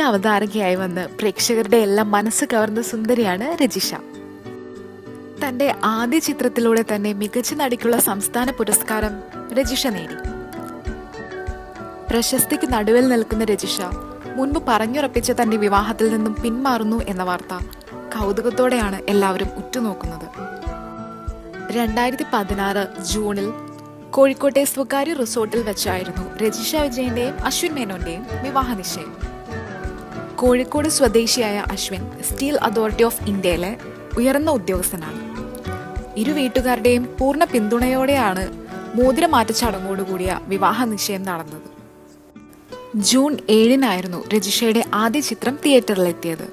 അവതാരകയായി വന്ന് പ്രേക്ഷകരുടെ എല്ലാം മനസ്സ് കവർന്ന സുന്ദരിയാണ് രജിഷ. തന്റെ ആദ്യ ചിത്രത്തിലൂടെ തന്നെ മികച്ച നടിക്കുള്ള സംസ്ഥാന പുരസ്കാരം രജിഷ നേടി. പ്രശസ്തിക്ക് നടുവിൽ നിൽക്കുന്ന രജിഷ മുൻപ് പറഞ്ഞുറപ്പിച്ച തന്റെ വിവാഹത്തിൽ നിന്നും പിന്മാറുന്നു എന്ന വാർത്ത കൗതുകത്തോടെയാണ് എല്ലാവരും ഉറ്റുനോക്കുന്നത്. രണ്ടായിരത്തി പതിനാറ് ജൂണിൽ കോഴിക്കോട്ടെ സ്വകാര്യ റിസോർട്ടിൽ വെച്ചായിരുന്നു രജിഷ വിജയന്റെയും അശ്വിൻ മേനോന്റെയും വിവാഹ നിശ്ചയം കോഴിക്കോട് സ്വദേശിയായ അശ്വിൻ സ്റ്റീൽ അതോറിറ്റി ഓഫ് ഇന്ത്യയിലെ ഉയർന്ന ഉദ്യോഗസ്ഥനാണ്. ഇരു വീട്ടുകാരുടെയും പൂർണ പിന്തുണയോടെയാണ് മോതിരമാറ്റ ചടങ്ങോടുകൂടിയ വിവാഹ നിശ്ചയം നടന്നത്. ജൂൺ ഏഴിനായിരുന്നു രജിഷയുടെ ആദ്യ ചിത്രം തിയേറ്ററിലെത്തിയത്.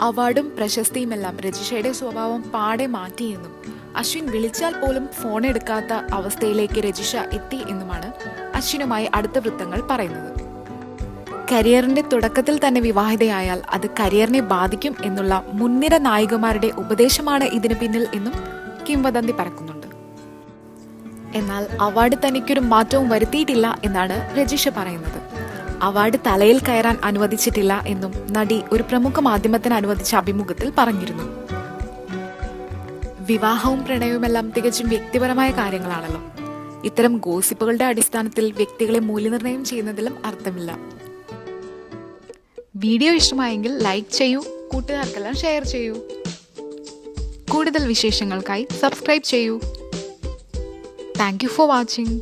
അവാർഡും പ്രശസ്തിയുമെല്ലാം രജിഷയുടെ സ്വഭാവം പാടെ മാറ്റിയെന്നും അശ്വിൻ വിളിച്ചാൽ പോലും ഫോൺ എടുക്കാത്ത അവസ്ഥയിലേക്ക് രജിഷ എത്തി എന്നുമാണ് അശ്വിനുമായി അടുത്ത വൃത്തങ്ങൾ പറയുന്നത്. കരിയറിന്റെ തുടക്കത്തിൽ തന്നെ വിവാഹിതയായാൽ അത് കരിയറിനെ ബാധിക്കും എന്നുള്ള മുൻനിര നായികമാരുടെ ഉപദേശമാണ് ഇതിന് പിന്നിൽ എന്നും കിംവദന്തി പരക്കുന്നുണ്ട്. എന്നാൽ അവാർഡ് തനിക്കൊരു മാറ്റവും വരുത്തിയിട്ടില്ല എന്നാണ് രജിഷ പറയുന്നത്. അവാർഡ് തലയിൽ കയറാൻ അനുവദിച്ചിട്ടില്ല എന്നും നടി ഒരു പ്രമുഖ മാധ്യമത്തിന് അനുവദിച്ച അഭിമുഖത്തിൽ പറഞ്ഞിരുന്നു. വിവാഹവും പ്രണയവുമെല്ലാം തികച്ചും വ്യക്തിപരമായ കാര്യങ്ങളാണല്ലോ. ഇത്തരം ഗോസിപ്പുകളുടെ അടിസ്ഥാനത്തിൽ വ്യക്തികളെ മൂല്യനിർണയം ചെയ്യുന്നതിലും അർത്ഥമില്ല. വീഡിയോ ഇഷ്ടമായെങ്കിൽ ലൈക്ക് ചെയ്യൂ കൂട്ടുകാർക്കെല്ലാം ഷെയർ ചെയ്യൂ. കൂടുതൽ വിശേഷങ്ങൾക്കായി സബ്സ്ക്രൈബ് ചെയ്യൂ. Thank you for watching.